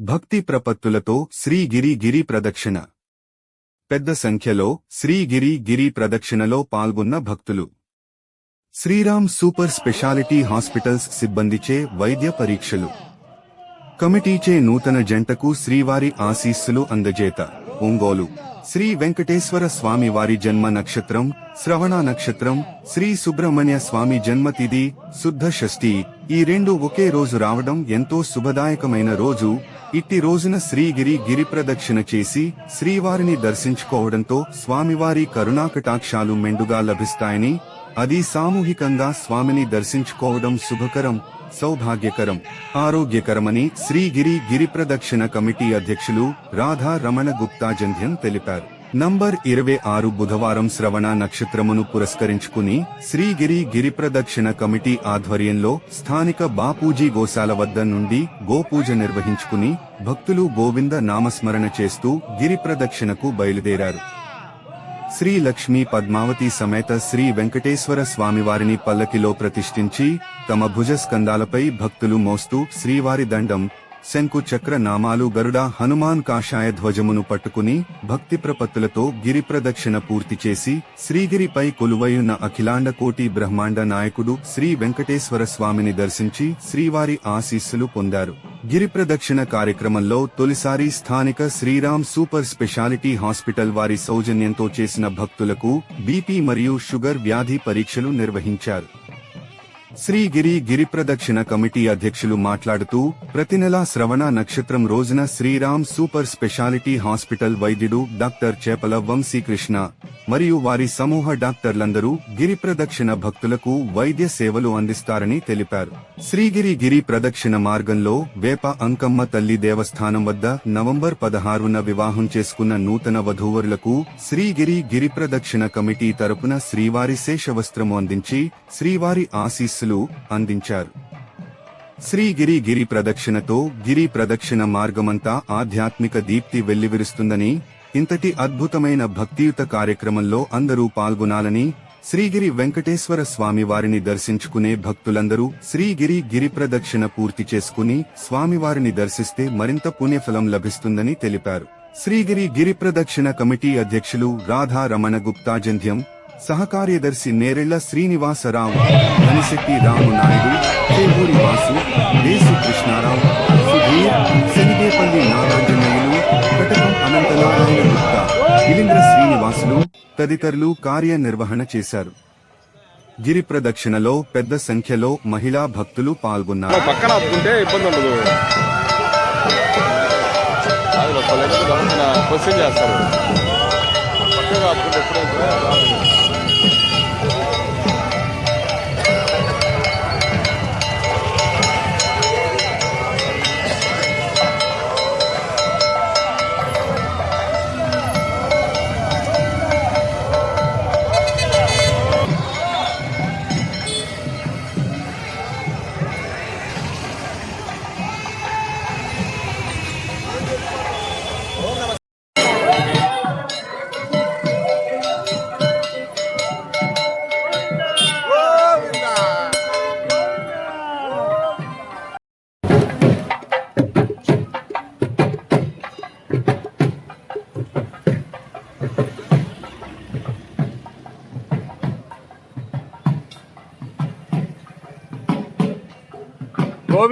భక్తి ప్రపత్తులతో శ్రీగిరి గిరి ప్రదక్షిణ. పెద్ద సంఖ్యలో శ్రీగిరి గిరి ప్రదక్షిణలో పాల్గొన్న భక్తులు. శ్రీరామ్ సూపర్ స్పెషాలిటీ హాస్పిటల్స్ సిబ్బందిచే వైద్య పరీక్షలు. కమిటీచే నూతన జంటకు శ్రీవారి ఆశీస్సులు అందజేత. ఒంగోలు. శ్రీ వెంకటేశ్వర స్వామి వారి జన్మ నక్షత్రం శ్రవణ నక్షత్రం శ్రీ సుబ్రహ్మణ్య స్వామి జన్మతిథి శుద్ధ షష్ఠి. ఈ రెండు ఒకే రోజు రావడం ఎంతో శుభదాయకమైన రోజు. ఇట్టి రోజున శ్రీగిరి గిరి ప్రదక్షిణ చేసి శ్రీవారిని దర్శించుకోవడంతో స్వామివారి కరుణాకటాక్షాలు మెండుగా లభిస్తాయని అది సామూహికంగా స్వామిని దర్శించుకోవడం శుభకరం సౌభాగ్యకరం ఆరోగ్యకరమని శ్రీగిరి గిరి ప్రదక్షిణ కమిటీ అధ్యక్షులు రాధా రమణ గుప్తా జంధ్యం తెలిపారు. నంబర్ ఇరవై ఆరు బుధవారం శ్రవణ నక్షత్రమును పురస్కరించుకుని శ్రీగిరి గిరి ప్రదక్షిణ కమిటీ ఆధ్వర్యంలో స్థానిక బాపూజీ గోశాల వద్ద నుండి గోపూజ నిర్వహించుకుని భక్తులు గోవింద నామస్మరణ చేస్తూ గిరి ప్రదక్షిణకు బయలుదేరారు. శ్రీ లక్ష్మీ పద్మావతి సమేత శ్రీ వెంకటేశ్వర స్వామివారిని పల్లకిలో ప్రతిష్ఠించి తమ భుజస్కందాలపై భక్తులు మోస్తూ శ్రీవారి దండం శంకు చక్ర నామాలు గరుడ హనుమాన్ కాషాయ ధ్వజమును పట్టుకుని భక్తి ప్రపత్తులతో గిరి ప్రదక్షిణ పూర్తి చేసి శ్రీగిరిపై కొలువయున్న అఖిలాండ కోటి బ్రహ్మాండ నాయకుడు శ్రీ వెంకటేశ్వర స్వామిని దర్శించి శ్రీవారి ఆశీస్సులు పొందారు. గిరి ప్రదక్షిణ కార్యక్రమంలో తొలిసారి స్థానిక శ్రీరామ్ సూపర్ స్పెషాలిటీ హాస్పిటల్ వారి సౌజన్యంతో చేసిన భక్తులకు బీపీ మరియు షుగర్ వ్యాధి పరీక్షలు నిర్వహించారు. శ్రీగిరి గిరి ప్రదక్షిణ కమిటీ అధ్యక్షులు మాట్లాడుతూ ప్రతి నెలా శ్రవణ నక్షత్రం రోజున శ్రీరామ్ సూపర్ స్పెషాలిటీ హాస్పిటల్ వైద్యుడు డాక్టర్ చేపల వంశీకృష్ణ. మరియు వారి సమూహ డాక్టర్లందరూ గిరి ప్రదక్షిణ భక్తులకు వైద్య సేవలు అందిస్తారని తెలిపారు. శ్రీగిరి గిరి ప్రదక్షిణ మార్గంలో వేప అంకమ్మ తల్లి దేవస్థానం వద్ద నవంబర్ పదహారున వివాహం చేసుకున్న నూతన వధూవరులకు శ్రీగిరి గిరి ప్రదక్షిణ కమిటీ తరపున శ్రీవారి శేషవస్త్రము అందించి శ్రీవారి ఆశీస్సులు అందించారు. శ్రీగిరి గిరి ప్రదక్షిణతో గిరి ప్రదక్షిణ మార్గమంతా ఆధ్యాత్మిక దీప్తి వెల్లివిరుస్తుందని ఇంతటి అద్భుతమైన భక్తియుత కార్యక్రమంలో అందరూ పాల్గొనాలని శ్రీగిరి వెంకటేశ్వర స్వామి వారిని దర్శించుకునే భక్తులందరూ శ్రీగిరి గిరి ప్రదక్షిణ పూర్తి చేసుకుని స్వామివారిని దర్శిస్తే మరింత పుణ్యఫలం లభిస్తుందని తెలిపారు. శ్రీగిరి గిరి ప్రదక్షిణ కమిటీ అధ్యక్షులు రాధా రమణ గుప్తా జంధ్యం సహకార్యదర్శి నేరెళ్ళ శ్రీనివాసరావు ధనిశెట్టి రాము నాయుడు చేవూరి వాసు దేశు కృష్ణారావు సుధీర్ శనిగేపల్లి కటకం అనంతనారాయణ గుప్తా ఇలింద్ర శ్రీనివాసులు తదితరులు కార్యనిర్వహణ చేశారు. గిరి ప్రదక్షిణలో పెద్ద సంఖ్యలో మహిళా భక్తులు పాల్గొన్నారు. పక్కన ఆపుకుంటే ఇబ్బంది ఉండదు. అది ఒక లెక్క గమనించిన క్వశ్చన్ చేస్తారు.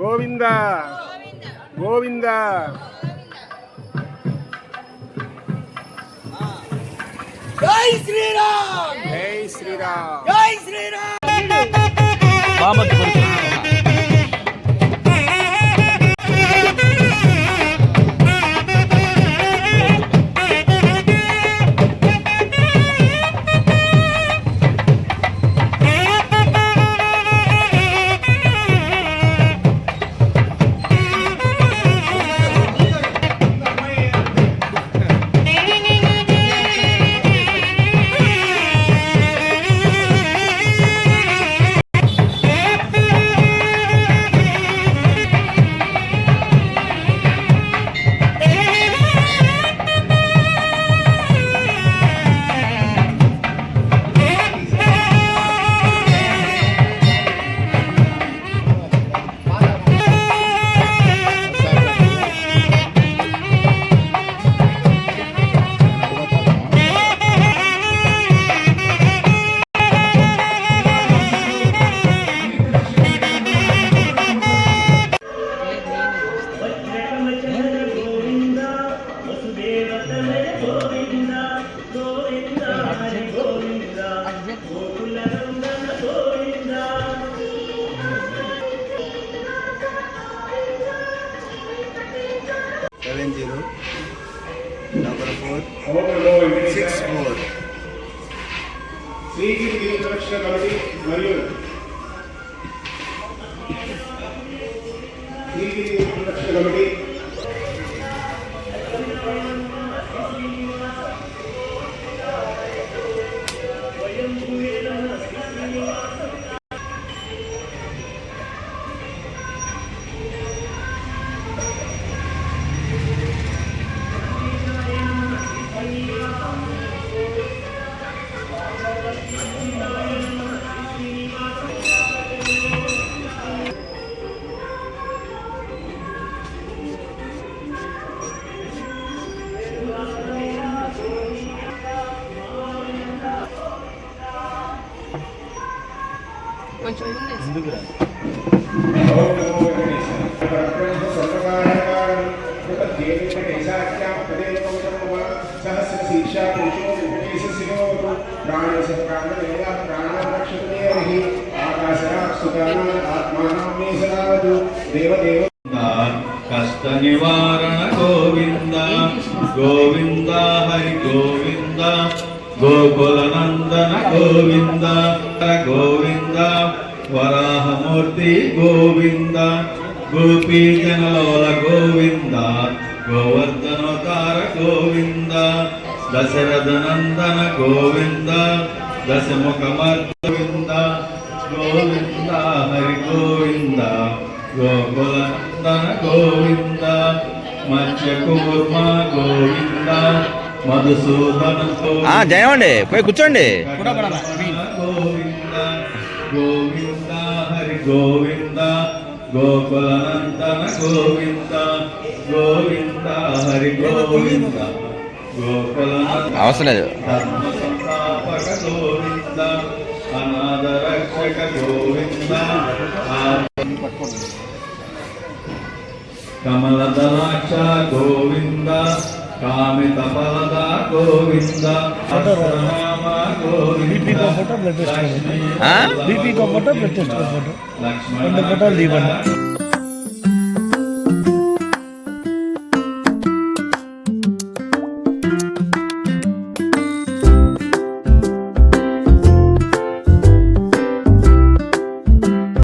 గోవింద. గోవింద. జై శ్రీరామ్. జై శ్రీరామ్. జై శ్రీరామ్. సిక్స్ ఫోర్ కమిటీ మరియు శ్రీగిరి గిరి ప్రదక్షిణ కమిటీ కొంచెం కష్ట నివారణ గోవింద గోవింద హరి గోవింద. గోకులనందన గోవింద గోవింద వరాహమూర్తి గోవింద గోపీజనలోల గోవింద గోవర్ధనోతార గోవింద దశరథ నందన గోవింద దశముఖమర్గోవింద గోవింద హరి గోవింద గోకులనందన గోవింద మత్స్యకూర్మ గోవింద మధుసూదన జయమండి పోయి కూర్చోండి. గోవింద హరి గోవింద గోవింద గోవింద హరి గోవింద అవసరం లేదు. గోవింద అనాథ రక్షక గోవింద కమలదలాక్ష గోవింద కామిత ఫలద గోవింద అసరనామ గోవింద ఆ? Lakshmi BP photo blood test photo రెండు ఫోటోలు తీయమన్నా